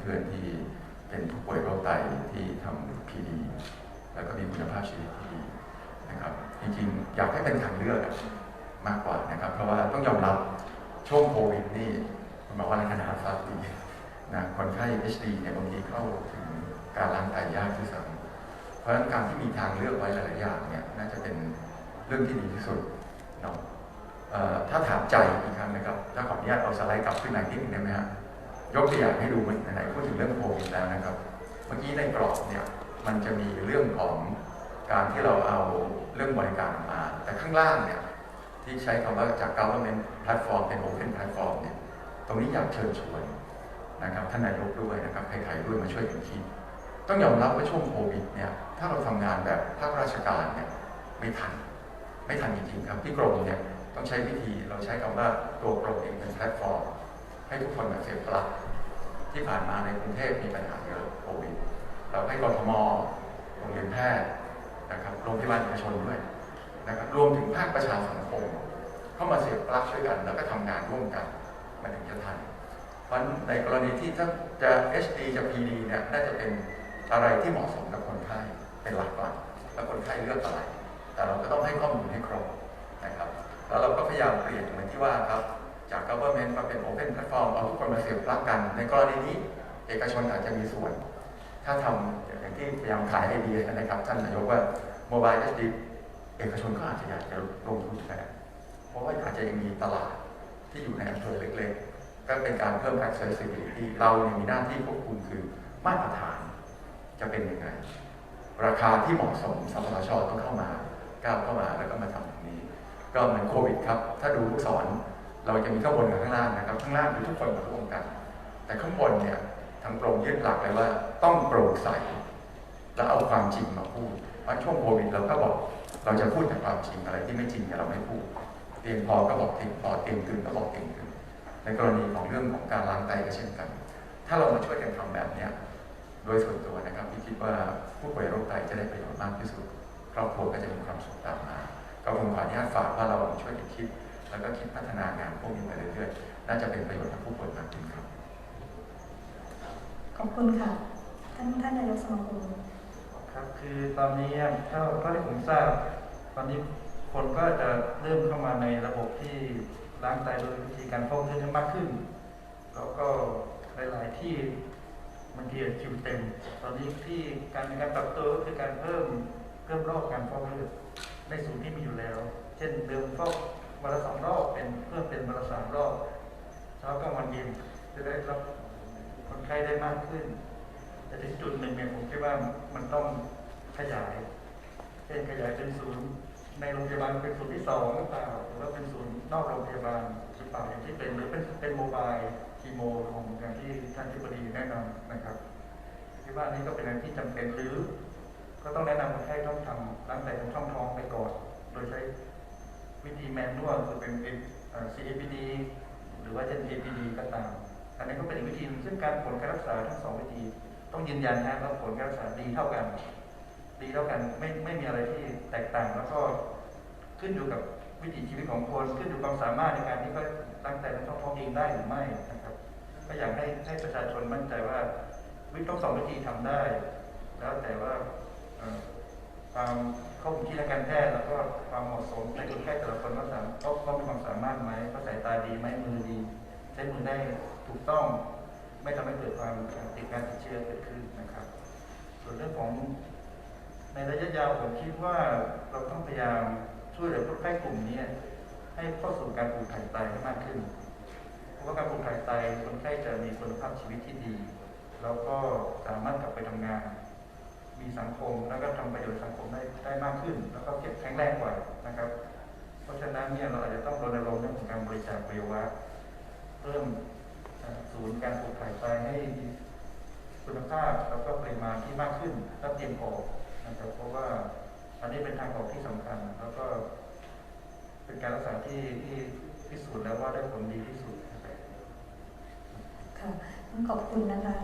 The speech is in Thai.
เพื่อนๆที่เป็นผู้ป่วยโรคไตที่ทำพีดีแล้วก็มีคุณภาพชีวิตที่ดีนะครับ จริงๆ อยากให้เป็นทางเลือกมากกว่านะครับ เพราะว่าต้องยอมรับช่วงโควิดนี่คุณหมอว่าในขนาดทราบดีนะคนไข้ HD เนี่ยบางทีเข้าถึงการล้างไตยากที่สุดเพราะฉะนั้นการที่มีทางเลือกไว้หลายๆอย่างเนี่ยน่าจะเป็นเรื่องที่ดีที่สุดเนาะถ้าถามใจอีกครั้งนะครับถ้าขออนุญาตเอาสไลด์กลับขึ้นมานิดนึงได้ไหมฮะ ยกตัวอย่างให้ดูมันไหนๆพูดถึงเรื่องโควิดแล้วนะครับ เมื่อกี้ในกรอบเนี่ยมันจะมีเรื่องของการที่เราเอาเรื่องบริการมา แต่ข้างล่างเนี่ยที่ใช้คำว่าจาก government platform เป็น open platform เนี่ยตรงนี้อยากเชิญชวนนะครับท่านนายกด้วยนะครับใครๆด้วยมาช่วยกันคิด ต้องยอมรับว่าช่วงโควิดเนี่ยถ้าเราทำงานแบบภาคราชการเนี่ยไม่ทัน ไม่ทันจริงๆครับที่กรมเนี่ยต้องใช้วิธีเราใช้คำว่าตัวกรมเองเป็นแพลตฟอร์ม ให้ทุกคนมาเสียบปลักที่ผ่านมาในกรุงเทพมีปัญหาเยอะโควิดเราให้กรทมโรงเรียนแพทย์นะครับโรงพยาบาลเอกชนด้วยนะครับรวมถึงภาคประชาสังคม เข้ามาเสียบปลักช่วยกัน แล้วก็ทำงานร่วมกันมันถึงจะทันเพราะในกรณีที่ถ้าจะ HD จะ PD เนี่ยน่าจะเป็นอะไรที่เหมาะสมกับคนไข้เป็นหลักก่อนแล้วคนไข้เลือกอะไร แต่เราก็ต้องให้ข้อมูลให้ครบนะครับ แล้วเราก็พยายามเปลี่ยนเหมือนที่ว่าครับ จาก government มาเป็น open platform เอาทุกคนมาเสียบปลั๊กกัน ในกรณีนี้เอกชนอาจจะมีส่วน ถ้าทำอย่างที่พยายามขายไอเดียนะครับ ท่านนายกว่า mobile HD เอกชนก็อาจจะอยากจะลงทุนแต่เพราะว่าอาจจะยังมีตลาดที่อยู่ในอำเภอเล็กๆ ก็เป็นการเพิ่ม accessibility เรามีหน้าที่ควบคุมคือมาตรฐานจะเป็นยังไง ราคาที่เหมาะสมสปสชต้องเข้ามาก้าวเข้ามาแล้วก็มาทำตรงนี้ ก็เหมือนโควิดครับ ถ้าดูลูกศร เราจะมีข้างบนกับข้างล่างนะครับ ข้างล่างคือทุกคนมาร่วมกัน แต่ข้างบนเนี่ยทางกรมยึดหลักเลยว่าต้องโปร่งใสแล้วเอาความจริงมาพูดเพราะช่วงโควิดเราก็บอกเราจะพูดแต่ความจริงอะไรที่ไม่จริงเนี่ยเราไม่พูดเตียงพอก็บอกเตียงพอเตียงตึงก็บอกเตียงตึงในกรณีของเรื่องของการล้างไตก็เช่นกัน ถ้าเรามาช่วยกันทำแบบเนี้ยโดยส่วนตัวนะครับที่คิดว่าผู้ป่วยโรคไตจะได้ประโยชน์มากที่สุดครอบครัวก็จะมีความสุขตามมา ก็คงขออนุญาตฝากว่าเราช่วยกันคิด แล้วก็คิดพัฒนางานพวกนี้ไปเรื่อยๆ น่าจะเป็นประโยชน์กับผู้ป่วยมากขึ้นครับ ขอบคุณค่ะ ท่านท่านนายกสมาคมครับ คือตอนนี้เท่าเท่าที่ผมทราบ ตอนนี้คนก็จะเริ่มเข้ามาในระบบที่ล้างไตโดยวิธีการฟอกเลือดมากขึ้น แล้วก็หลายๆที่บางทีคิวเต็ม ตอนนี้ที่การในการปรับตัวก็คือการเพิ่มเพิ่มรอบการฟอกเลือดในศูนย์ที่มีอยู่แล้ว เช่นเดิมฟอก วันละสองรอบเป็นเพิ่มเป็นวันละสามรอบเช้ากลางวันเย็นจะได้รับคนไข้ได้มากขึ้น แต่ถึงจุดหนึ่งเนี่ยผมคิดว่ามันต้องขยายเช่นขยายเป็นศูนย์ในโรงพยาบาลเป็นศูนย์ที่สองหรือเปล่าหรือว่าเป็นศูนย์นอกโรงพยาบาลหรือเปล่าอย่างที่เป็นหรือเป็นเป็นโมบายคีโมของอย่างที่ท่านที่บดีแนะนำนะครับคิดว่านี่ก็เป็นอะไรที่จำเป็นหรือ ก็ต้องแนะนำคนไข้ต้องทำล้างไตตรงช่องท้องไปก่อน โดยใช้ วิธีแมนนวลคือเป็นเป็น CAPD หรือว่าจะ APD ก็ตาม อันนี้ก็เป็นอีกวิธีหนึ่งซึ่งการผลการรักษาทั้งสองวิธี ต้องยืนยันนะว่าผลการรักษาดีเท่ากัน ดีเท่ากันไม่ไม่มีอะไรที่แตกต่างแล้วก็ขึ้นอยู่กับวิถีชีวิตของคนขึ้นอยู่ความสามารถในการที่เขาตั้งแต่ท้องท้องเองได้หรือไม่นะครับ ก็อยากให้ให้ประชาชนมั่นใจว่าวิธีทั้งสองวิธีทำได้ แล้วแต่ว่าความข้าถึงที่ทางการแพทย์แล้วก็ความเหมาะสมในคนไข้แต่ละคนว่าสามเขาเขามีความสามารถไหมเขาสายตาดีไหมมือดี ใช้มือได้ถูกต้อง ไม่ทำให้เกิดความติดการติดเชื้อเกิดขึ้นนะครับ ส่วนเรื่องของในระยะยาวผมคิดว่าเราต้องพยายามช่วยเหลือคนไข้กลุ่มนี้ให้เข้าสู่การปลูกถ่ายไตให้มากขึ้น เพราะว่าการปลูกถ่ายไตคนไข้จะมีคุณภาพชีวิตที่ดี แล้วก็สามารถกลับไปทำงาน มีสังคมแล้วก็ทำประโยชน์สังคมได้ได้มากขึ้น แล้วก็เก็บแข็งแรงกว่านะครับ เพราะฉะนั้นเนี่ยเราอาจจะต้องรณรงค์เรื่องของการบริจาคอวัยวะเพิ่มศูนย์การปลูกถ่ายไตให้คุณภาพแล้วก็ปริมาณที่มากขึ้นและเพียงพอนะครับเพราะว่าอันนี้เป็นทางออกที่สำคัญ แล้วก็เป็นการรักษาที่ที่พิสูจน์แล้วว่าได้ผลดีที่สุดค่ะขอบคุณนะคะ